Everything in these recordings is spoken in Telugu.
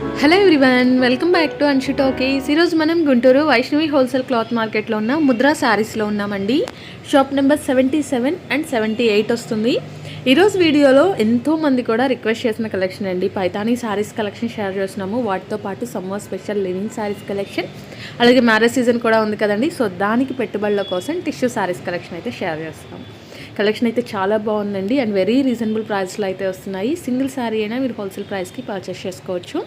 Hello everyone welcome back to Anshu talkies ఈరోజు మనం గుంటూరు వైష్ణవి హోల్సేల్ క్లాత్ మార్కెట్లో ఉన్న ముద్రా శారీస్లో ఉన్నామండి. Shop number seventy seven and seventy eight వస్తుంది ఈరోజు వీడియోలో ఎంతో మంది కూడా రిక్వెస్ట్ చేసిన కలెక్షన్ అండి. పైతానీ శారీస్ కలెక్షన్ షేర్ చేస్తున్నాము. వాటితో పాటు summer special living saris collection అలాగే మ్యారేజ్ సీజన్ కూడా ఉంది కదండి. సో దానికి పెట్టుబడుల కోసం టిష్యూ శారీస్ కలెక్షన్ అయితే షేర్ చేస్తాం. కలెక్షన్ అయితే చాలా బాగుందండి. అండ్ వెరీ రీజనబుల్ ప్రైస్లో అయితే వస్తున్నాయి. సింగిల్ శారీ అయినా మీరు హోల్సేల్ ప్రైస్కి పర్చేస్ చేసుకోవచ్చు.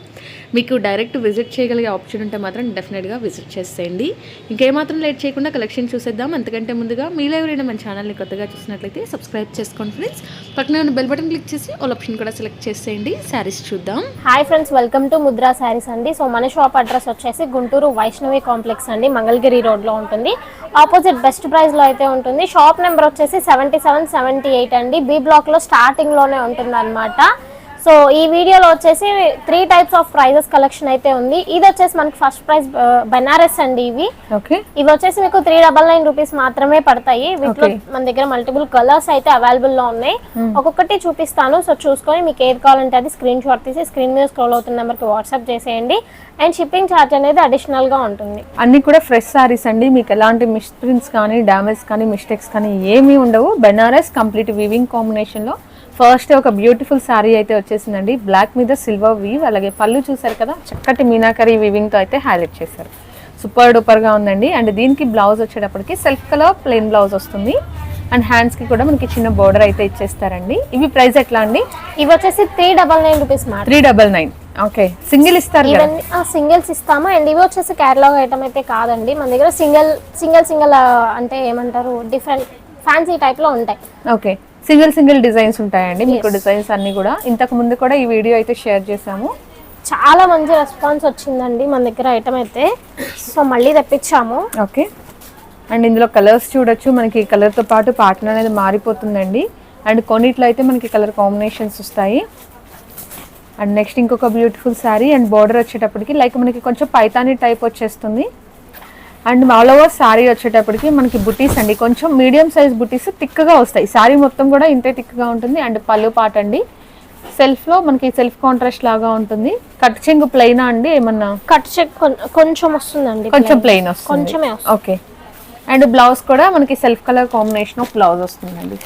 మీకు డైరెక్ట్ విజిట్ చేయగలిగే ఆప్షన్ ఉంటే మాత్రం డెఫినెట్గా విజిట్ చేసేయండి. ఇంకేమాత్రం లేట్ చేయకుండా కలెక్షన్ చూసేద్దాం. అంతకంటే ముందుగా మీలో ఎవరైనా మన ఛానల్ని కొత్తగా చూసినట్లయితే సబ్స్క్రైబ్ చేసుకోండి ఫ్రెండ్స్. పక్కనే ఉన్న బెల్ బటన్ క్లిక్ చేసి ఆల్ ఆప్షన్ కూడా సెలెక్ట్ చేసేయండి. శారీస్ చూద్దాం. Hi friends welcome to Mudra saris అండి. సో మన షాప్ అడ్రస్ వచ్చేసి గుంటూరు వైష్ణవి కాంప్లెక్స్ అండి. మంగళగిరి రోడ్లో ఉంటుంది. ఆపోజిట్ బెస్ట్ ప్రైస్లో అయితే ఉంటుంది. షాప్ నెంబర్ వచ్చేసి సెవెంటీ సెవెన్ సెవెంటీ ఎయిట్ అండి. బి బ్లాక్లో స్టార్టింగ్లోనే ఉంటుంది అనమాట సో ఈ వీడియోలో వచ్చేసి three types of prices collection అయితే ఉంది. ఇది వచ్చేసి మనకి ఫస్ట్ ప్రైస్ బెనారస్ అండి ఇవి. ఓకే ఇవి వచ్చేసి మీకు త్రీ డబల్ నైన్ రూపీస్ మాత్రమే పడతాయి. వీటిలో. మన దగ్గర మల్టిపుల్ కలర్స్ అయితే అవైలబుల్లో ఉన్నాయి. ఒక్కొక్కటి చూపిస్తాను. సో చూసుకొని మీకు ఏది కావాలంటే అది స్క్రీన్ షాట్ తీసి స్క్రీన్ మీద స్క్రోల్ అవుతున్న నెంబర్కి వాట్సాప్ చేసేయండి. అండ్ షిప్పింగ్ ఛార్జ్ అనేది అడిషనల్గా ఉంటుంది. అన్ని కూడా ఫ్రెష్ సారీస్ అండి. మీకు ఎలాంటి మిస్ప్రింట్స్ కానీ డ్యామేజ్ కానీ మిస్టేక్స్ కానీ ఏమీ ఉండవు. బెనారస్ కంప్లీట్ వీవింగ్ కాంబినేషన్లో ఫస్ట్ ఒక బ్యూటిఫుల్ శారీ అయితే వచ్చేసిందండి. బ్లాక్ మీద సిల్వర్ వీవ్ అలాగే పళ్ళు చూసారు కదా చక్కటి మీనాకరీ వీవింగ్తో అయితే హైలైట్ చేశారు. సూపర్ డూపర్గా ఉందండి. అండ్ దీనికి బ్లౌజ్ వచ్చేటప్పటికి సెల్ఫ్ కలర్ ప్లెయిన్ బ్లౌజ్ వస్తుంది. అండ్ హ్యాండ్స్కి కూడా మనకి చిన్న బోర్డర్ అయితే ఇచ్చేస్తారండి. ఇవి ప్రైస్ ఎట్లా అండి? ఇవి వచ్చేసి three double nine rupees three double nine okay single ఇస్తారు సింగిల్స్ ఇస్తాము. అండ్ ఇవి వచ్చేసి కేటలాగ్ ఐటమ్ అయితే కాదండి. మన దగ్గర సింగిల్ సింగిల్ సింగిల్ అంటే ఏమంటారు? డిఫరెంట్ ఫ్యాన్సీ టైప్లో ఉంటాయి. ఓకే సింగిల్ సింగిల్ డిజైన్స్ ఉంటాయండి. మీకు డిజైన్స్ అన్ని కూడా. ఇంతకు ముందు కూడా ఈ వీడియో అయితే షేర్ చేసాము చాలా మంచి రెస్పాన్స్ వచ్చిందండి మన దగ్గర ఐటమ్ అయితే. సో మళ్ళీ తెప్పించాము. ఓకే. అండ్ ఇందులో కలర్స్ చూడొచ్చు. మనకి కలర్తో పాటు ప్యాటర్న్ అనేది మారిపోతుందండి. అండ్ కొన్నిట్లో అయితే మనకి కలర్ కాంబినేషన్స్ వస్తాయి. అండ్ నెక్స్ట్ ఇంకొక బ్యూటిఫుల్ శారీ అండ్ బార్డర్ వచ్చేటప్పటికి లైక్ మనకి కొంచెం పైతానీ టైప్ వచ్చేస్తుంది. అండ్ ఆల్ ఓవర్ శారీ వచ్చేటప్పటికి మనకి బుటీస్ అండి. కొంచెం మీడియం సైజ్ బుటీస్ థిక్గా వస్తాయి. శారీ మొత్తం కూడా ఇంతే థిక్గా ఉంటుంది. అండ్ పళ్ళు పాట అండి. సెల్ఫ్లో మనకి సెల్ఫ్ కాంట్రాస్ట్ లాగా ఉంటుంది. కట్ చెంగు ప్లెయినా అండి ఏమన్నా? కట్ చెక్ కొంచెం వస్తుందండి కొంచెం ప్లెయిన్ వస్తుంది. కొంచెమే ఓకే. అండ్ బ్లౌజ్ కూడా మనకి self colour combination of blouse వస్తుందండి.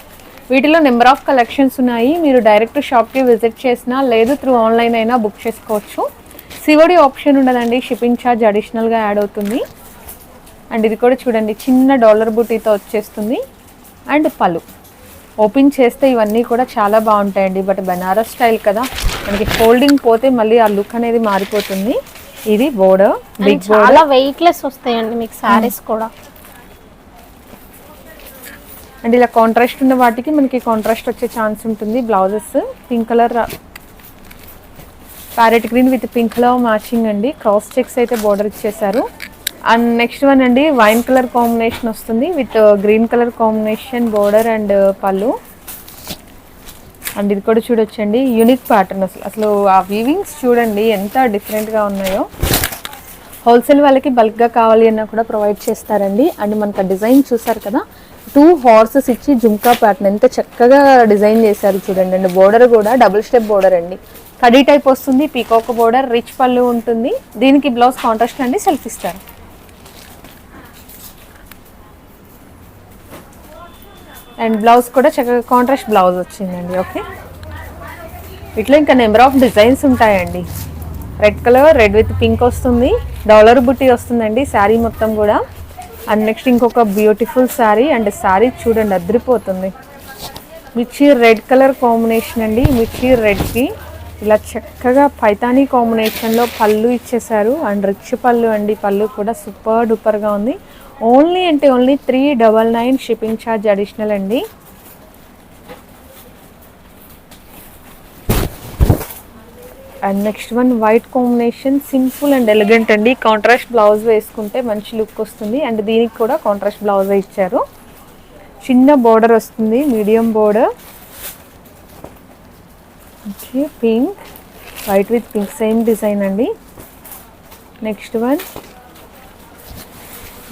వీటిలో నెంబర్ ఆఫ్ కలెక్షన్స్ ఉన్నాయి. మీరు డైరెక్ట్ షాప్కి విజిట్ చేసినా లేదు త్రూ ఆన్లైన్ అయినా బుక్ చేసుకోవచ్చు. సివడి ఆప్షన్ ఉండదండి. షిప్పింగ్ ఛార్జ్ అడిషనల్గా యాడ్ అవుతుంది. అండ్ ఇది కూడా చూడండి చిన్న డాలర్ బుటీతో వచ్చేస్తుంది. అండ్ పలు ఓపెన్ చేస్తే ఇవన్నీ కూడా చాలా బాగుంటాయండి బట్ బెనారస్ స్టైల్ కదా. మనకి ఫోల్డింగ్ పోతే మళ్ళీ ఆ లుక్ అనేది మారిపోతుంది. ఇది బోర్డర్ బిగ్ బోర్డర్. చాలా వెయిట్ లెస్ వస్తాయండి మీకు సారీస్ కూడా. అండ్ ఇలా కాంట్రాస్ట్ ఉన్న వాటికి మనకి కాంట్రాస్ట్ వచ్చే ఛాన్స్ ఉంటుంది. Blouses pink colour parrot green with pink colour matching అండి. క్రాస్ చెక్స్ అయితే బోర్డర్ ఇచ్చేసారు అండ్ నెక్స్ట్ వన్ అండి వైన్ కలర్ కాంబినేషన్ వస్తుంది with green colour combination border and pallu. And ఇది కూడా చూడొచ్చండి యూనిక్ ప్యాటర్న్ అసలు. అసలు ఆ వీవింగ్స్ చూడండి ఎంత డిఫరెంట్గా ఉన్నాయో. హోల్సేల్ వాళ్ళకి బల్క్గా కావాలి అన్నా కూడా ప్రొవైడ్ చేస్తారండి. అండ్ మనకు ఆ డిజైన్ చూసారు కదా టూ హార్సెస్ ఇచ్చి జుమ్కా ప్యాటర్న్ ఎంత చక్కగా డిజైన్ చేశారు చూడండి. అండ్ బోర్డర్ కూడా డబుల్ స్టెప్ బోర్డర్ అండి. కడీ టైప్ వస్తుంది పీకాక్ బోర్డర్ రిచ్ పళ్ళు ఉంటుంది. దీనికి బ్లౌజ్ కాంట్రాస్ట్ అండి సెల్ఫ్ ఇస్తారు అండ్ బ్లౌజ్ కూడా చక్కగా కాంట్రాస్ట్ బ్లౌజ్ వచ్చిందండి ఓకే ఇట్లా ఇంకా నెంబర్ ఆఫ్ డిజైన్స్ ఉంటాయండి. Red colour red with pink వస్తుంది. డాలర్ బుట్టి వస్తుందండి శారీ మొత్తం కూడా. అండ్ నెక్స్ట్ ఇంకొక బ్యూటిఫుల్ శారీ అండ్ శారీ చూడండి అదిరిపోతుంది. మిర్చి రెడ్ కలర్ కాంబినేషన్ అండి మిర్చి రెడ్కి ఇలా చక్కగా పైతానీ కాంబినేషన్లో పళ్ళు ఇచ్చేసారు అండ్ రిచ్ పళ్ళు అండి. పళ్ళు కూడా సూపర్ డూపర్గా ఉంది. ఓన్లీ అంటే only three double nine shipping charge additional అండి. And next one white combination simple and elegant అండి. కాంట్రాస్ట్ బ్లౌజ్ వేసుకుంటే మంచి లుక్ వస్తుంది. అండ్ దీనికి కూడా కాంట్రాస్ట్ బ్లౌజ్ ఇచ్చారు. చిన్న బోర్డర్ వస్తుంది మీడియం బోర్డర్ వచ్చి pink white with pink same design అండి. Next one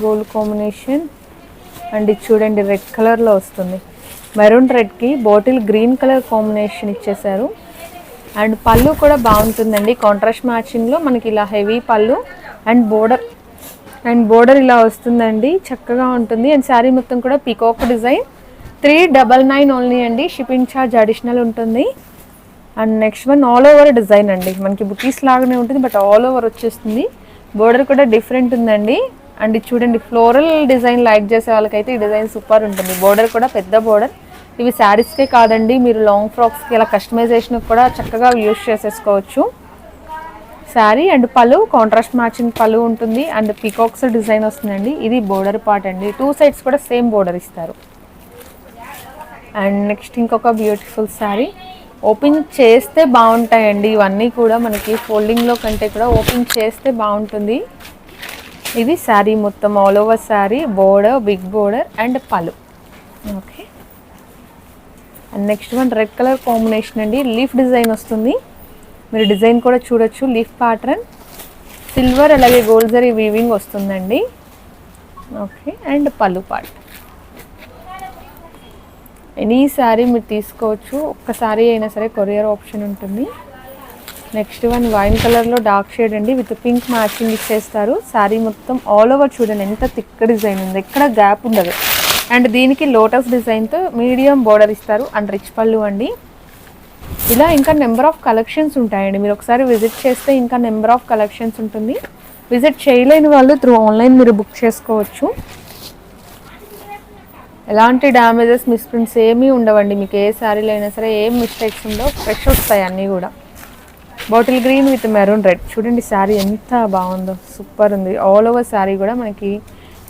gold combination and ఇది చూడండి రెడ్ కలర్లో వస్తుంది. మెరూన్ రెడ్కి బాటిల్ గ్రీన్ కలర్ కాంబినేషన్ ఇచ్చేసారు అండ్ పళ్ళు కూడా బాగుంటుందండి. కాంట్రాస్ట్ మ్యాచింగ్లో మనకి ఇలా హెవీ పళ్ళు అండ్ బోర్డర్ అండ్ బోర్డర్ ఇలా వస్తుందండి. చక్కగా ఉంటుంది. అండ్ శారీ మొత్తం కూడా peacock design three double nine only అండి. షిప్పింగ్ ఛార్జ్ అడిషనల్ ఉంటుంది. And next one all over design అండి. మనకి బుటీస్ లాగానే ఉంటుంది బట్ ఆల్ ఓవర్ వచ్చేస్తుంది. బోర్డర్ కూడా డిఫరెంట్ ఉందండి. అండ్ చూడండి ఫ్లోరల్ డిజైన్ లైక్ చేసే వాళ్ళకైతే ఈ డిజైన్ సూపర్ ఉంటుంది. బోర్డర్ కూడా పెద్ద బోర్డర్ ఇవి శారీస్కే కాదండి మీరు లాంగ్ ఫ్రాక్స్కి ఇలా కస్టమైజేషన్ కూడా చక్కగా యూస్ చేసేసుకోవచ్చు. Sari and pallu contrast matching pallu ఉంటుంది. అండ్ పీకాక్స్ డిజైన్ వస్తుందండి. ఇది బోర్డర్ పార్ట్ అండి. టూ సైడ్స్ కూడా సేమ్ బోర్డర్ ఇస్తారు. అండ్ నెక్స్ట్ ఇంకొక బ్యూటిఫుల్ శారీ ఓపెన్ చేస్తే బాగుంటాయండి. ఇవన్నీ కూడా మనకి ఫోల్డింగ్లో కంటే కూడా ఓపెన్ చేస్తే బాగుంటుంది. ఇది శారీ మొత్తం all over sari border big border and pallu okay. And next one red colour combination అండి. లీఫ్ డిజైన్ వస్తుంది. మీరు డిజైన్ కూడా చూడొచ్చు. Leaf pattern. సిల్వర్ అలాగే గోల్డ్ జరీ వీవింగ్ వస్తుందండి. Okay. And pallu part. Any sari మీరు తీసుకోవచ్చు. ఒక్క శారీ అయినా సరే కొరియర్ ఆప్షన్ ఉంటుంది. నెక్స్ట్ వన్ వైన్ కలర్లో డార్క్ షేడ్ అండి. విత్ పింక్ మ్యాచింగ్ ఇచ్చేస్తారు. శారీ మొత్తం ఆల్ ఓవర్ చూడండి ఎంత థిక్ డిజైన్ ఉంది. ఎక్కడ గ్యాప్ ఉండదు. అండ్ దీనికి లోటస్ డిజైన్తో మీడియం బోర్డర్ ఇస్తారు. అండ్ రిచ్ పళ్ళు అండి. ఇలా ఇంకా నెంబర్ ఆఫ్ కలెక్షన్స్ ఉంటాయండి. మీరు ఒకసారి విజిట్ చేస్తే ఇంకా నెంబర్ ఆఫ్ కలెక్షన్స్ ఉంటుంది. విజిట్ చేయలేని వాళ్ళు త్రూ ఆన్లైన్ మీరు బుక్ చేసుకోవచ్చు. ఎలాంటి డ్యామేజెస్ మిస్ప్రింట్స్ ఏమీ ఉండవండి. మీకు ఏ శారీలో అయినా సరే ఏం మిస్టేక్స్ ఉండవు. ఫ్రెష్ వస్తాయి అన్నీ కూడా. Bottle green with maroon red చూడండి శారీ ఎంత బాగుందో. సూపర్ ఉంది. ఆల్ ఓవర్ శారీ కూడా మనకి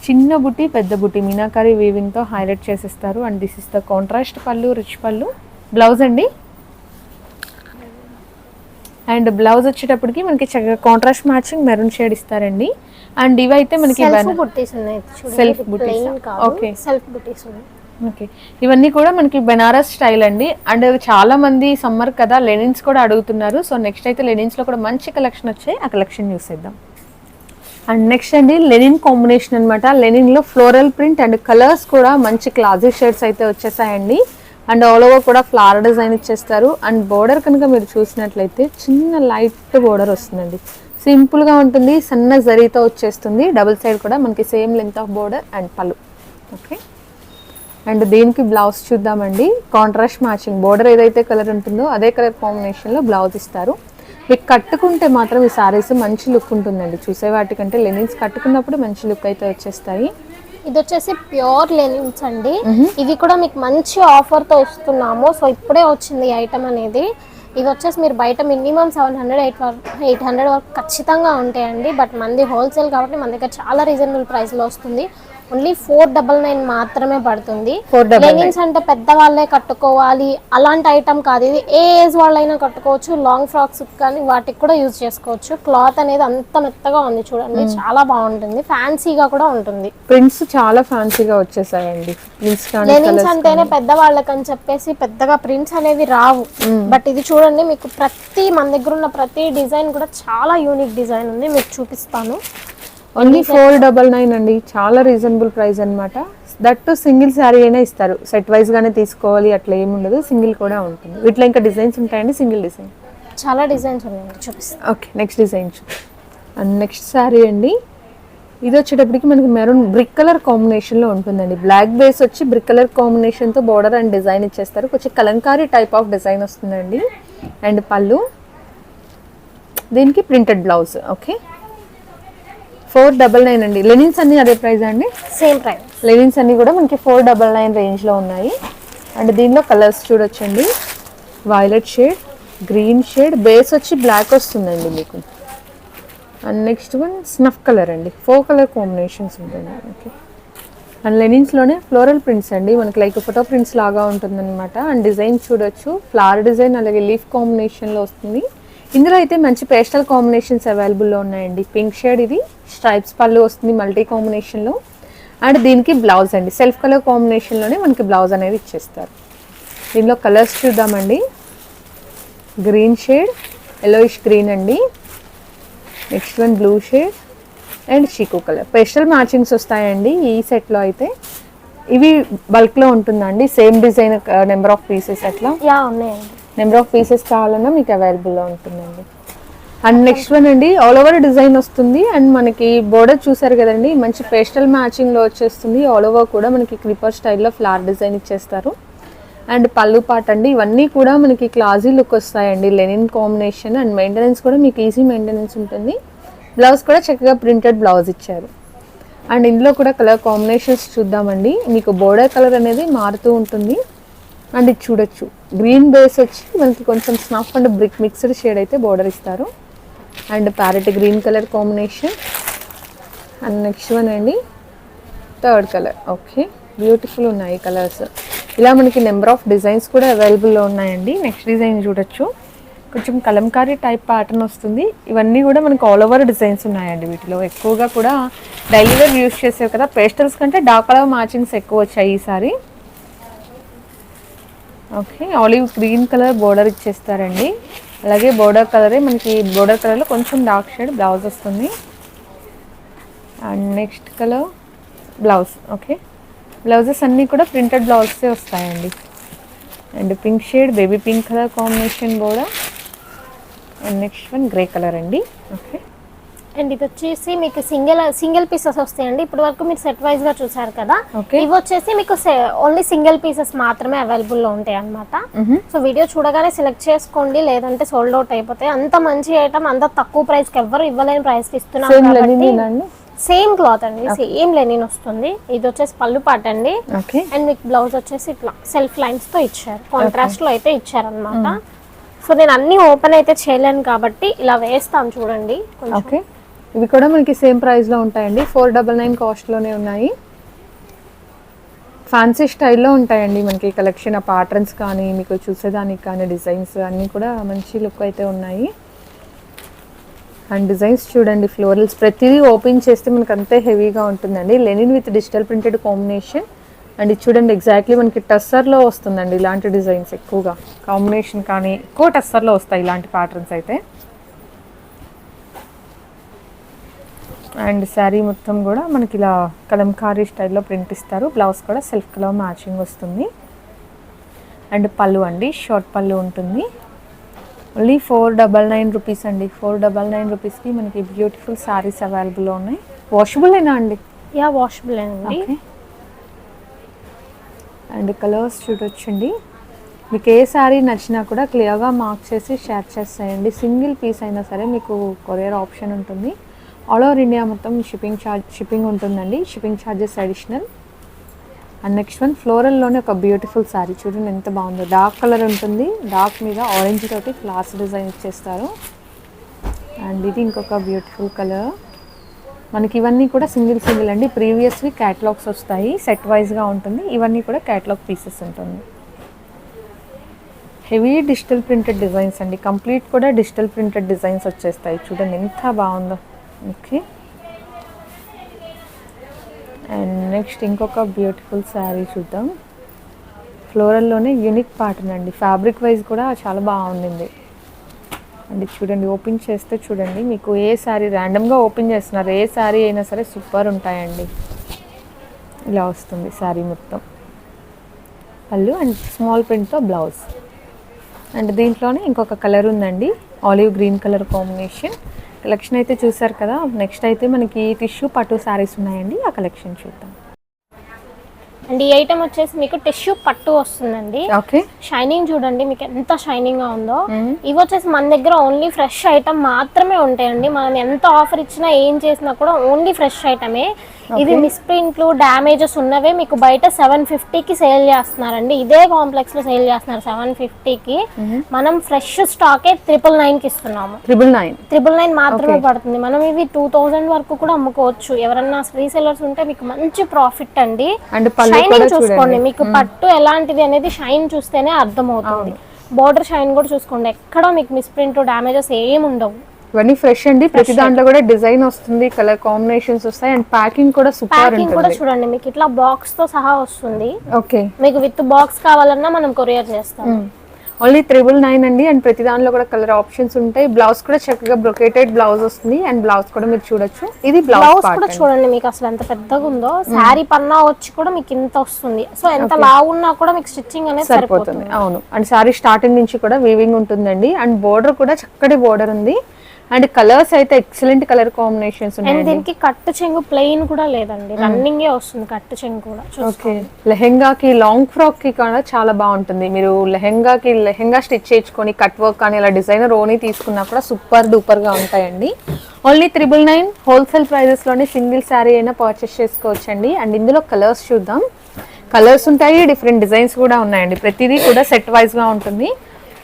చిన్న బుట్టి పెద్ద బుట్టి మీనాకారి వీవింగ్తో హైలైట్ చేసేస్తారు. And this is the contrast pallu rich pallu. Blouse అండి? అండ్ బ్లౌజ్ వచ్చేటప్పటికి మనకి చక్కగా కాంట్రాస్ట్ మ్యాచింగ్ మెరూన్ షేడ్ ఇస్తారండి. అండ్ ఇవైతే మనకి సెల్ఫ్ కాదు. Okay. సెల్ఫ్ ఉన్నాయి. ఓకే ఇవన్నీ కూడా మనకి బెనారస్ స్టైల్ అండి. అండ్ చాలా మంది సమ్మర్ కదా లెనిన్స్ కూడా అడుగుతున్నారు. సో నెక్స్ట్ అయితే లెనిన్స్లో కూడా మంచి కలెక్షన్ వచ్చాయి. ఆ కలెక్షన్ చూసేద్దాం అండ్ నెక్స్ట్ అండి లెనిన్ కాంబినేషన్ అనమాట లెనిన్లో ఫ్లోరల్ ప్రింట్ అండ్ కలర్స్ కూడా మంచి క్లాసీ షేడ్స్ అయితే వచ్చేసాయండి. అండ్ ఆల్ ఓవర్ కూడా ఫ్లవర్ డిజైన్ ఇచ్చేస్తారు. అండ్ బోర్డర్ కనుక మీరు చూసినట్లయితే చిన్న లైట్ బోర్డర్ వస్తుందండి. సింపుల్గా ఉంటుంది సన్న జరీతో వచ్చేస్తుంది. డబుల్ సైడ్ కూడా మనకి same length of border and pallu. Okay. And దీనికి బ్లౌజ్ చూద్దామండి. Contrast matching. బోర్డర్ ఏదైతే కలర్ ఉంటుందో అదే కలర్ కాంబినేషన్లో బ్లౌజ్ ఇస్తారు. మీకు కట్టుకుంటే మాత్రం ఈ సారీస్ మంచి లుక్ ఉంటుందండి. చూసే వాటికంటే లెనిన్స్ కట్టుకున్నప్పుడు మంచి లుక్ అయితే వచ్చేస్తాయి. ఇది వచ్చేసి ప్యూర్ లెనిన్స్ అండి. ఇవి కూడా మీకు మంచి ఆఫర్తో ఇస్తున్నాము. సో ఇప్పుడే వచ్చింది ఐటమ్ అనేది. ఇది వచ్చేసి మీరు బయట minimum seven hundred eight eight hundred వరకు ఖచ్చితంగా ఉంటాయండి. బట్ మనది హోల్సేల్ కాబట్టి మన దగ్గర చాలా రీజనబుల్ ప్రైస్లో వస్తుంది. ఓన్లీ ఫోర్ డబల్ నైన్ మాత్రమే పడుతుంది. 499. లెనిన్స్ అంటే పెద్ద వాళ్ళే కట్టుకోవాలి. అలాంటి ఐటమ్ కాదు. ఇది ఏ ఏజ్ వాళ్ళైనా కట్టుకోవచ్చు. లాంగ్ ఫ్రాక్స్ కానీ వాటికి కూడా యూజ్ చేసుకోవచ్చు. క్లాత్ అనేది అంత మెత్తగా ఉంది చూడండి. చాలా బాగుంటుంది. ఫ్యాన్సీగా కూడా ఉంటుంది. ప్రింట్స్ చాలా ఫ్యాన్సీగా వచ్చేసాయండి. ప్రింట్స్ కానీ లెనిన్స్ colours అంటేనే పెద్ద వాళ్ళకని చెప్పేసి పెద్దగా ప్రింట్స్ అనేవి రావు. బట్ ఇది చూడండి మీకు ప్రతి మన దగ్గర ఉన్న ప్రతి డిజైన్ కూడా చాలా యూనిక్ డిజైన్ ఉంది. మీకు చూపిస్తాను. ఓన్లీ ఫోర్ డబల్ నైన్ అండి. చాలా రీజనబుల్ ప్రైస్ అన్నమాట. దట్ సింగిల్ శారీ అయినా ఇస్తారు. సెట్ వైజ్ గానే తీసుకోవాలి అట్లా ఏమి ఉండదు. సింగిల్ కూడా ఉంటుంది. వీటిలో ఇంకా డిజైన్స్ ఉంటాయండి సింగిల్ డిజైన్. చాలా డిజైన్స్ ఉన్నాయండి చూపిస్తాను. Okay next design and next sari అండి. ఇది వచ్చేటప్పటికి మనకి మెరూన్ బ్రిక్ కలర్ కాంబినేషన్లో ఉంటుందండి. బ్లాక్ బేస్ వచ్చి బ్రిక్ కలర్ కాంబినేషన్తో బార్డర్ అండ్ డిజైన్ ఇచ్చేస్తారు. కొంచెం కలంకారీ టైప్ ఆఫ్ డిజైన్ వస్తుందండి. అండ్ పళ్ళు. దీనికి printed blouse. Okay. Four double nine అండి. లెనిన్స్ అన్ని అదే ప్రైస్ అండి? Same price. లెనిన్స్ అన్ని కూడా మనకి ఫోర్ డబల్ నైన్ రేంజ్లో ఉన్నాయి. అండ్ దీనిలో కలర్స్ చూడొచ్చండి. Violet shade green shade base వచ్చి బ్లాక్ వస్తుందండి మీకు. And next one snuff colour అండి. ఫోర్ కలర్ కాంబినేషన్స్ ఉంటుంది ఓకే అండ్ లెనిన్స్లోనే ఫ్లోరల్ ప్రింట్స్ అండి. మనకి లైక్ ఫోటో ప్రింట్స్ లాగా ఉంటుందన్నమాట. అండ్ డిజైన్ చూడొచ్చు. ఫ్లవర్ డిజైన్ అలాగే లీఫ్ కాంబినేషన్లో వస్తుంది. ఇందులో అయితే మంచి పేస్టల్ కాంబినేషన్స్ అవైలబుల్లో ఉన్నాయండి. పింక్ షేడ్ ఇది స్ట్రైప్స్ పళ్ళు వస్తుంది మల్టీ కాంబినేషన్లో అండ్ దీనికి బ్లౌజ్ అండి. సెల్ఫ్ కలర్ కాంబినేషన్లోనే మనకి బ్లౌజ్ అనేది ఇచ్చేస్తారు. దీనిలో కలర్స్ చూద్దామండి. గ్రీన్ షేడ్ ఎల్లోయిష్ గ్రీన్ అండి. Next one blue shade and chikoo colour pastel matchings వస్తాయండి ఈ సెట్లో అయితే. ఇవి బల్క్లో ఉంటుందండి same design number of pieces అట్లా? యా ఉన్నాయండి. నెంబర్ ఆఫ్ పీసెస్ కావాలన్నా మీకు అవైలబుల్లో ఉంటుందండి. అండ్ నెక్స్ట్ వన్ అండి ఆల్ ఓవర్ డిజైన్ వస్తుంది. అండ్ మనకి బోర్డర్ చూసారు కదండి మంచి పేస్టల్ మ్యాచింగ్లో వచ్చేస్తుంది. ఆల్ ఓవర్ కూడా మనకి క్రిపర్ స్టైల్లో ఫ్లవర్ డిజైన్ ఇచ్చేస్తారు. అండ్ పళ్ళు పాట అండి ఇవన్నీ కూడా మనకి క్లాజీ లుక్ వస్తాయండి. లెనిన్ కాంబినేషన్ అండ్ మెయింటెనెన్స్ కూడా మీకు ఈజీ మెయింటెనెన్స్ ఉంటుంది. బ్లౌజ్ కూడా చక్కగా ప్రింటెడ్ బ్లౌజ్ ఇచ్చారు. అండ్ ఇందులో కూడా కలర్ కాంబినేషన్స్ చూద్దామండి. మీకు బోర్డర్ కలర్ అనేది మారుతూ ఉంటుంది. అండ్ ఇది చూడొచ్చు. గ్రీన్ బేస్ వచ్చి మనకి కొంచెం snuff and brick mixed shade అయితే బోర్డర్ ఇస్తారు. And parrot green colour combination and next one అండి థర్డ్ కలర్ ఓకే బ్యూటిఫుల్ ఉన్నాయి కలర్స్ ఇలా మనకి నెంబర్ ఆఫ్ డిజైన్స్ కూడా అవైలబుల్లో ఉన్నాయండి. నెక్స్ట్ డిజైన్ చూడొచ్చు. కొంచెం కలంకారీ టైప్ ప్యాటర్న్ వస్తుంది. ఇవన్నీ కూడా మనకి ఆల్ ఓవర్ డిజైన్స్ ఉన్నాయండి వీటిలో. ఎక్కువగా కూడా డైలీ వేర్ యూస్ చేసేవి కదా. పేస్టల్స్ కంటే డార్క్ కలర్ మ్యాచింగ్స్ ఎక్కువ వచ్చాయి ఈసారి. Okay olive green colour border ఇచ్చేస్తారండి. అలాగే బోర్డర్ కలరే మనకి బోర్డర్ కలర్లో కొంచెం డార్క్ షేడ్ బ్లౌజ్ వస్తుంది. And next colour blouse okay. Blouses అన్నీ కూడా ప్రింటెడ్ బ్లౌజెసే వస్తాయండి. And pink shade baby pink colour combination కూడా. And next one grey colour అండి ఓకే. అండ్ ఇది వచ్చేసి మీకు సింగిల్ సింగిల్ పీసెస్ వస్తాయండి. ఇప్పుడు వరకు మీరు సెట్ వైజ్గా చూసారు కదా. ఇవి వచ్చేసి మీకు ఓన్లీ సింగిల్ పీసెస్ మాత్రమే అవైలబుల్లో ఉంటాయి అన్నమాట. సో వీడియో చూడగానే సెలెక్ట్ చేసుకోండి. లేదంటే సోల్డ్ అవుట్ అయిపోతాయి. అంత మంచి ఐటమ్ అంత తక్కువ ప్రైస్కి ఎవ్వరు ఇవ్వలేని ప్రైస్కి ఇస్తున్నాం సేమ్ క్లాత్ అండి. సేమ్ లెనిన్ వస్తుంది. ఇది వచ్చేసి పళ్ళు పాట అండి. అండ్ మీకు బ్లౌజ్ వచ్చేసి ఇట్లా సెల్ఫ్ లైన్స్తో ఇచ్చారు. కాంట్రాస్ట్లో అయితే ఇచ్చారనమాట సో నేను అన్ని ఓపెన్ అయితే చేయలేను కాబట్టి ఇలా వేస్తాను చూడండి. కొంచెం ఇవి కూడా మనకి సేమ్ ప్రైస్లో ఉంటాయండి. ఫోర్ డబల్ నైన్ కాస్ట్లోనే ఉన్నాయి. ఫ్యాన్సీ స్టైల్లో ఉంటాయండి మనకి కలెక్షన్ ఆ ప్యాటర్న్స్ కానీ మీకు చూసేదానికి కానీ డిజైన్స్ అన్నీ కూడా మంచి లుక్ అయితే ఉన్నాయి. అండ్ డిజైన్స్ చూడండి ఫ్లోరల్స్ ప్రతిదీ ఓపెన్ చేస్తే మనకు అంతే హెవీగా ఉంటుందండి. Linen with digital printed combination and ఇది చూడండి ఎగ్జాక్ట్లీ మనకి టస్సర్లో వస్తుందండి ఇలాంటి డిజైన్స్ ఎక్కువగా. కాంబినేషన్ కానీ ఎక్కువ టస్సర్లో వస్తాయి ఇలాంటి ప్యాటర్న్స్ అయితే. అండ్ శారీ మొత్తం కూడా మనకి ఇలా కలంకారీ స్టైల్లో ప్రింట్ ఇస్తారు. బ్లౌజ్ కూడా సెల్ఫ్ కలర్ మ్యాచింగ్ వస్తుంది. అండ్ పళ్ళు అండి షార్ట్ పళ్ళు ఉంటుంది. Only four double nine rupees అండి. ఫోర్ డబల్ నైన్ రూపీస్కి మనకి బ్యూటిఫుల్ శారీస్ అవైలబుల్లో ఉన్నాయి. వాషబుల్లేనా అండి? యా వాషబుల్ అండి. అండ్ కలర్స్ చూడొచ్చండి. మీకు ఏ శారీ నచ్చినా కూడా క్లియర్గా మార్క్ చేసి షేర్ చేస్తాయండి సింగిల్ పీస్ అయినా సరే మీకు కొరియర్ ఆప్షన్ ఉంటుంది. ఆల్ ఓవర్ ఇండియా మొత్తం షిప్పింగ్ ఛార్జ్ షిప్పింగ్ ఉంటుందండి. Shipping charges additional and next one ఫ్లోరల్లోనే ఒక బ్యూటిఫుల్ శారీ చూడండి ఎంత బాగుందో. డార్క్ కలర్ ఉంటుంది. డార్క్ మీద ఆరెంజ్ తోటి క్లాస్ డిజైన్ ఇచ్చేస్తారు అండ్ ఇది ఇంకొక బ్యూటిఫుల్ కలర్ మనకి ఇవన్నీ కూడా సింగిల్ సింగిల్ అండి. ప్రీవియస్వి క్యాటలాగ్స్ వస్తాయి. సెట్ వైజ్గా ఉంటుంది. ఇవన్నీ కూడా క్యాటలాగ్ పీసెస్ ఉంటుంది. హెవీ డిజిటల్ ప్రింటెడ్ డిజైన్స్ అండి. కంప్లీట్ కూడా డిజిటల్ ప్రింటెడ్ డిజైన్స్ వచ్చేస్తాయి. చూడండి ఎంత బాగుందో. ఓకే అండ్ నెక్స్ట్ ఇంకొక బ్యూటిఫుల్ శారీ చూద్దాం. ఫ్లోరల్లోనే యూనిక్ ప్యాటర్న్ అండి. ఫ్యాబ్రిక్ వైజ్ కూడా చాలా బాగుండింది. అండ్ చూడండి ఓపెన్ చేస్తే చూడండి మీకు ఏ శారీ ర్యాండమ్గా ఓపెన్ చేస్తున్నారు ఏ శారీ అయినా సరే సూపర్ ఉంటాయండి. ఇలా వస్తుంది శారీ మొత్తం. పళ్ళు అండ్ స్మాల్ ప్రింట్తో బ్లౌజ్ అండ్ దీంట్లోనే ఇంకొక కలర్ ఉందండి olive green colour combination collection అయితే చూసారు కదా. నెక్స్ట్ అయితే మనకి టిష్యూ పట్టు శారీస్ ఉన్నాయండి. ఆ కలెక్షన్ చూద్దాం. అండ్ ఈ ఐటమ్ వచ్చేసి మీకు టిష్యూ పట్టు వస్తుందండి. షైనింగ్ చూడండి మీకు ఎంత షైనింగ్గా ఉందో. ఇవి వచ్చేసి మన దగ్గర ఓన్లీ ఫ్రెష్ ఐటమ్ మాత్రమే ఉంటాయండి. మనం ఎంత ఆఫర్ ఇచ్చినా ఏం చేసినా కూడా ఓన్లీ ఫ్రెష్ ఐటమే ఇవి మిస్ప్రింట్లు డ్యామేజెస్ ఉన్నవే మీకు బయట సెవెన్ ఫిఫ్టీకి సేల్ చేస్తున్నారండి. ఇదే కాంప్లెక్స్లో సేల్ చేస్తున్నారు సెవెన్ ఫిఫ్టీకి మనం ఫ్రెష్ స్టాకే ట్రిపుల్ నైన్కి ఇస్తున్నాము. ట్రిపుల్ నైన్ ట్రిపుల్ నైన్ మాత్రమే పడుతుంది. మనం ఇవి టూ థౌజండ్ వరకు కూడా అమ్ముకోవచ్చు. ఎవరన్నా రీసెలర్స్ ఉంటే మీకు మంచి ప్రాఫిట్ అండి. అండ్ షైనింగ్ చూసుకోండి మీకు పట్టు ఎలాంటిది అనేది షైన్ చూస్తేనే అర్థమవుతుంది. బోర్డర్ షైన్ కూడా చూసుకోండి. ఎక్కడ మీకు మిస్ప్రింట్ డామేజెస్ ఏం ఉండవు. ఇవన్నీ ఫ్రెష్ అండి. ప్రతి దాంట్లో కూడా డిజైన్ వస్తుంది కలర్ కాంబినేషన్స్ వస్తాయి అండ్ ప్యాకింగ్ కూడా సూపర్ ప్యాకింగ్ కూడా ఉంటుంది. చూడండి. మీకు ఇట్లా బాక్స్తో సహా వస్తుంది. ఓకే మీకు విత్ బాక్స్ కావాలన్నా మనం కొరియర్ చేస్తాం. ఓన్లీ త్రిబుల్ నైన్ అండి. అండ్ ప్రతి దానిలో కూడా కలర్ ఆప్షన్స్ ఉంటాయి. బ్లౌజ్ కూడా చక్కగా బ్రొకేటెడ్ బ్లౌజ్ వస్తుంది. అండ్ బ్లౌజ్ కూడా మీరు చూడొచ్చు. ఇది బ్లౌజ్ కూడా చూడండి మీకు అసలు ఎంత పెద్దగా ఉందో. శారీ పన్నా వచ్చి కూడా మీకు ఇంత వస్తుంది. సో ఎంత లావు ఉన్నా కూడా మీకు స్టిచ్చింగ్ అనేది సరిపోతుంది. అవును. అండ్ సారీ స్టార్టింగ్ నుంచి కూడా వీవింగ్ ఉంటుందండి. అండ్ బోర్డర్ కూడా చక్కటి బోర్డర్ ఉంది. అండ్ కలర్స్ అయితే ఎక్సలెంట్ కలర్ కాంబినేషన్స్ అండ్ ఉన్నాయండి. దీనికి కట్టు చెంగు ప్లెయిన్ కూడా లేదండి. రన్నింగే వస్తుంది కట్టు చెంగు కూడా. ఓకే. లెహెంగాకి లాంగ్ ఫ్రాక్కి కూడా చాలా బాగుంటుంది. మీరు లెహెంగాకి లెహెంగా స్టిచ్ చేయించుకొని కట్ వర్క్ కానీ ఇలా డిజైనర్ ఓనీ తీసుకున్నా కూడా సూపర్ డూపర్గా ఉంటాయండి. ఓన్లీ త్రిబుల్ నైన్ హోల్సేల్ ప్రైజెస్లోనే సింగిల్ శారీ అయినా పర్చేస్ చేసుకోవచ్చండి. అండ్ ఇందులో కలర్స్ చూద్దాం. కలర్స్ ఉంటాయి డిఫరెంట్ డిజైన్స్ కూడా ఉన్నాయండి. ప్రతిదీ కూడా సెట్ వైజ్గా ఉంటుంది.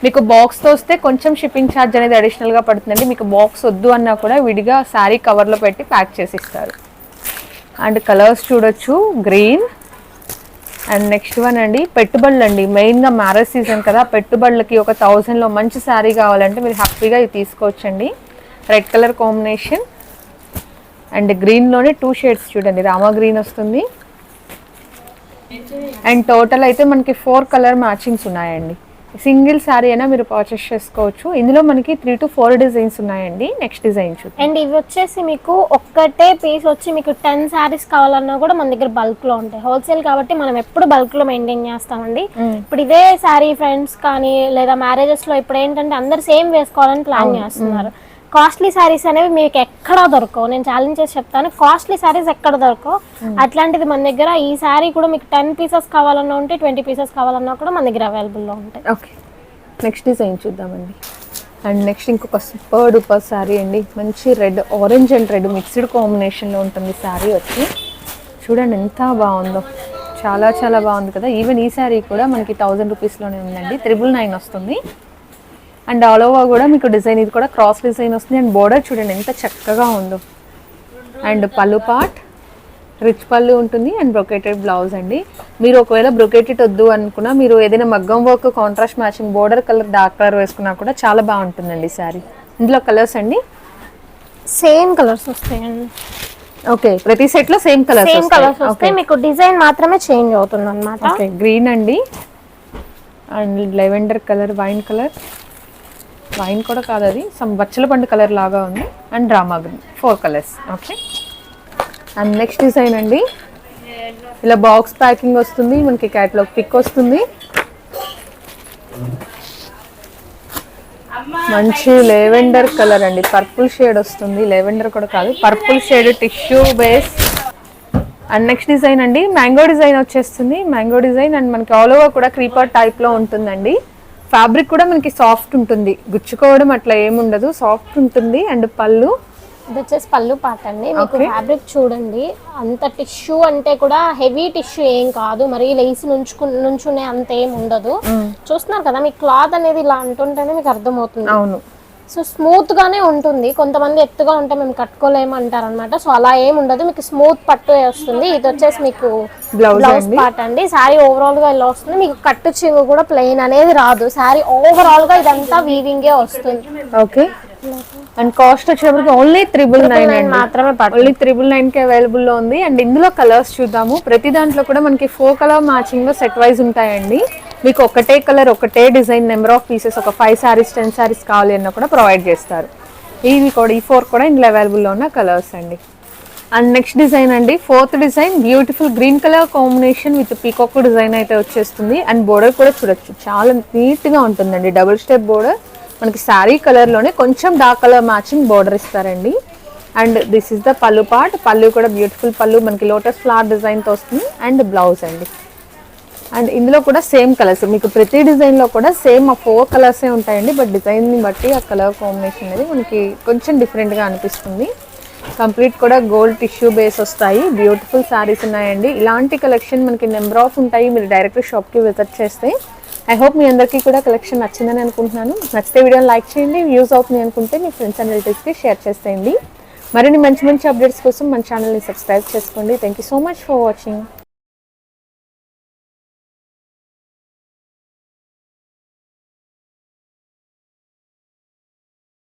మీకు బాక్స్తో వస్తే కొంచెం షిప్పింగ్ ఛార్జ్ అనేది అడిషనల్గా పడుతుందండి. మీకు బాక్స్ వద్దు అన్నా కూడా విడిగా శారీ కవర్లో పెట్టి ప్యాక్ చేసి ఇస్తారు. అండ్ కలర్స్ చూడొచ్చు. గ్రీన్ అండ్ నెక్స్ట్ వన్ అండి పెట్టుబడులు అండి. మెయిన్గా మ్యారేజ్ సీజన్ కదా పెట్టుబడులకి ఒక థౌజండ్లో మంచి శారీ కావాలంటే మీరు హ్యాపీగా ఇది తీసుకోవచ్చండి. రెడ్ కలర్ కాంబినేషన్ అండ్ గ్రీన్లోనే టూ షేడ్స్ చూడండి. రామా గ్రీన్ వస్తుంది. అండ్ టోటల్ అయితే మనకి ఫోర్ కలర్ మ్యాచింగ్స్ ఉన్నాయండి. సింగిల్ శారీ అయినా మీరు పర్చేస్ చేసుకోవచ్చు. ఇందులో మనకి త్రీ టు ఫోర్ డిజైన్స్ ఉన్నాయండి. నెక్స్ట్ డిజైన్ చూద్దాం. అండ్ ఇవి వచ్చేసి మీకు ఒక్కటే పీస్ వచ్చి మీకు టెన్ శారీస్ కావాలన్నా కూడా మన దగ్గర బల్క్లో ఉంటాయి. హోల్సేల్ కాబట్టి మనం ఎప్పుడు బల్క్లో మెయింటైన్ చేస్తామండి. ఇప్పుడు ఇదే శారీ ఫ్రెండ్స్ కానీ లేదా మ్యారేజెస్లో ఇప్పుడు ఏంటంటే అందరు సేమ్ వేసుకోవాలని ప్లాన్ చేస్తున్నారు. కాస్ట్లీ శారీస్ అనేవి మీకు ఎక్కడా దొరకవు. నేను ఛాలెంజ్ చేసి చెప్తాను. కాస్ట్లీ శారీస్ ఎక్కడ దొరకవు? అట్లాంటిది మన దగ్గర ఈ శారీ కూడా మీకు టెన్ పీసెస్ కావాలన్నా ఉంటే ట్వంటీ పీసెస్ కావాలన్నా కూడా మన దగ్గర అవైలబుల్లో ఉంటాయి. ఓకే నెక్స్ట్ డిజైన్ చూద్దామండి. అండ్ నెక్స్ట్ ఇంకొక సూపర్ డూపర్ శారీ అండి. మంచి red orange and red mixed కాంబినేషన్లో ఉంటుంది శారీ వచ్చి. చూడండి ఎంత బాగుందో. చాలా చాలా బాగుంది కదా. ఈవెన్ ఈ శారీ కూడా మనకి థౌజండ్ రూపీస్లోనే ఉందండి. త్రిబుల్ నైన్ వస్తుంది. అండ్ ఆల్ ఓవర్ కూడా మీకు డిజైన్ ఇది కూడా క్రాస్ డిజైన్ వస్తుంది. అండ్ బోర్డర్ చూడండి ఎంత చక్కగా ఉందో. అండ్ పళ్ళు పార్ట్ రిచ్ పళ్ళు ఉంటుంది అండ్ బ్రొకేటెడ్ బ్లౌజ్ అండి. మీరు ఒకవేళ బ్రొకేటెడ్ వద్దు అనుకున్నా మీరు ఏదైనా మగ్గం work contrast matching border colour dark colour వేసుకున్నా కూడా చాలా బాగుంటుందండి శారీ ఇందులో కలర్స్ అండి? సేమ్ కలర్స్ వస్తాయండి. ఓకే ప్రతి సెట్లో సేమ్ కలర్స్ సేమ్ కలర్స్ వస్తాయి మీకు డిజైన్ మాత్రమే చేంజ్ అవుతుంది అనమాట ఓకే గ్రీన్ అండి. And lavender colour wine colour wine కూడా కాదు అది సమ్ బచ్చల పండు కలర్ లాగా ఉంది. And drama green four colours okay and next design అండి. ఇలా బాక్స్ ప్యాకింగ్ వస్తుంది. మనకి క్యాట్లాగ్ పిక్ వస్తుంది. మంచి లెవెండర్ కలర్ అండి. పర్పుల్ షేడ్ వస్తుంది. లెవెండర్ కూడా కాదు. Purple shade tissue base and next design అండి. మ్యాంగో డిజైన్ వచ్చేస్తుంది. మ్యాంగో డిజైన్ అండ్ మనకి ఆల్ ఓవర్ కూడా క్రీపర్ టైప్లో ఉంటుందండి. ఫ్యాబ్రిక్ కూడా మనకి సాఫ్ట్ ఉంటుంది. గుచ్చుకోవడం అట్లా ఏముండదు సాఫ్ట్ ఉంటుంది. అండ్ పళ్ళు? ఇది వచ్చేసి పళ్ళు పాట అండి. మీకు. ఫ్యాబ్రిక్ చూడండి. అంత టిష్యూ అంటే కూడా హెవీ టిష్యూ ఏం కాదు. మరి లేసి నుంచుకు నుంచునే అంత ఏం ఉండదు. చూస్తున్నారు కదా మీకు క్లాత్ అనేది ఇలా అంటుంటేనే మీకు అర్థమవుతుంది. అవును. సో స్మూత్ గానే ఉంటుంది. కొంతమంది ఎత్తుగా ఉంటే మేము కట్టుకోలేము అంటారు అనమాట సో అలా ఏం ఉండదు. మీకు స్మూత్ పట్టు వస్తుంది. ఇది వచ్చేసి మీకు బ్లౌజ్. పార్ట్ అండి. శారీ ఓవరాల్గా ఇలా వస్తుంది. మీకు కట్టు చింగు కూడా ప్లెయిన్ అనేది రాదు. శారీ ఓవరాల్గా ఇదంతా వీవింగే వస్తుంది. ఓకే అండ్ కాస్ట్ వచ్చేటప్పటికి ఓన్లీ త్రిబుల్ నైన్ మాత్రమే ఓన్లీ త్రిబుల్ నైన్కి అవైలబుల్లో ఉంది. అండ్ ఇందులో కలర్స్ చూద్దాము. ప్రతి దాంట్లో కూడా మనకి ఫోర్ కలర్ మ్యాచింగ్లో సెట్ వైజ్ ఉంటాయండి. మీకు ఒకటే కలర్ ఒకటే డిజైన్ నెంబర్ ఆఫ్ పీసెస్ ఒక ఫైవ్ శారీస్ టెన్ శారీస్ కావాలి అన్న కూడా ప్రొవైడ్ చేస్తారు. ఇవి కూడా ఈ ఫోర్ కూడా ఇందులో అవైలబుల్లో ఉన్న కలర్స్ అండి. అండ్ నెక్స్ట్ డిజైన్ అండి fourth design beautiful green colour combination with peacock design అయితే వచ్చేస్తుంది. అండ్ బోర్డర్ కూడా చూడొచ్చు చాలా నీట్గా ఉంటుందండి. డబుల్ స్టెప్ బోర్డర్ మనకి శారీ కలర్లోనే కొంచెం డార్క్ కలర్ మ్యాచింగ్ బోర్డర్ ఇస్తారండి. And this is the pallu part pallu కూడా బ్యూటిఫుల్ పళ్ళు మనకి లోటస్ ఫ్లవర్ డిజైన్తో వస్తుంది. అండ్ బ్లౌజ్ అండి. అండ్ ఇందులో కూడా సేమ్ కలర్స్. మీకు ప్రతి డిజైన్లో కూడా సేమ్ ఆ ఫోర్ కలర్సే ఉంటాయండి బట్ డిజైన్ని బట్టి ఆ కలర్ కాంబినేషన్ అనేది మనకి కొంచెం డిఫరెంట్గా అనిపిస్తుంది. కంప్లీట్ కూడా గోల్డ్ టిష్యూ బేస్ వస్తాయి. బ్యూటిఫుల్ శారీస్ ఉన్నాయండి. ఇలాంటి కలెక్షన్ మనకి నెంబర్ ఆఫ్ ఉంటాయి. మీరు డైరెక్ట్ షాప్కి విజిట్ చేస్తే. ఐ హోప్ మీ అందరికీ కూడా కలెక్షన్ నచ్చిందని అనుకుంటున్నాను. నచ్చితే వీడియోని లైక్ చేయండి. యూజ్ అవుతుంది అనుకుంటే మీ ఫ్రెండ్స్ అండ్ రిలేటివ్స్కి షేర్ చేసేయండి. మరిన్ని మంచి మంచి అప్డేట్స్ కోసం మన ఛానల్ని సబ్స్క్రైబ్ చేసుకోండి. Thank you so much for watching